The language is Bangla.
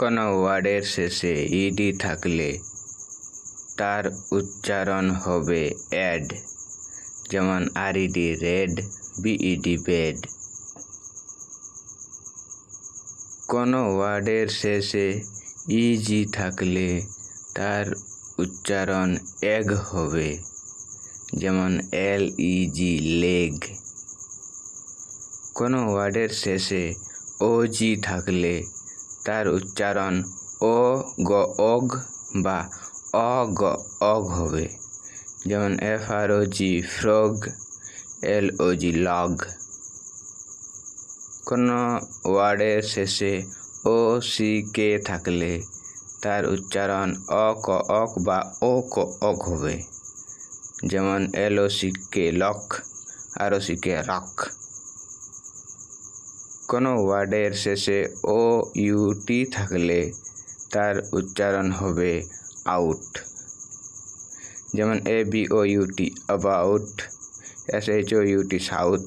কোনো ওয়ার্ডের শেষে ইডি থাকলে তার উচ্চারণ হবে অ্যাড, যেমন আরইডি রেড, বিইডি বেড। কোনো ওয়ার্ডের শেষে ইজি থাকলে তার উচ্চারণ এগ হবে, যেমন এল ইজি লেগ। কোনো ওয়ার্ডের শেষে ও জি থাকলে তার উচ্চারণ। ও গ অগ বা অ গ অগ হবে। যেমন F R O G, frog, L O G, log. কোনো ওয়ার্ডের শেষে ও, সি, কে থাকলে তার উচ্চারণ অ ক অক বা ও ক অক হবে। যেমন L O C K lock, R O C K rock. কোনো ওয়ার্ডের শেষে ও ইউটি থাকলে তার উচ্চারণ হবে আউট যেমন A B O U T about S H O U T south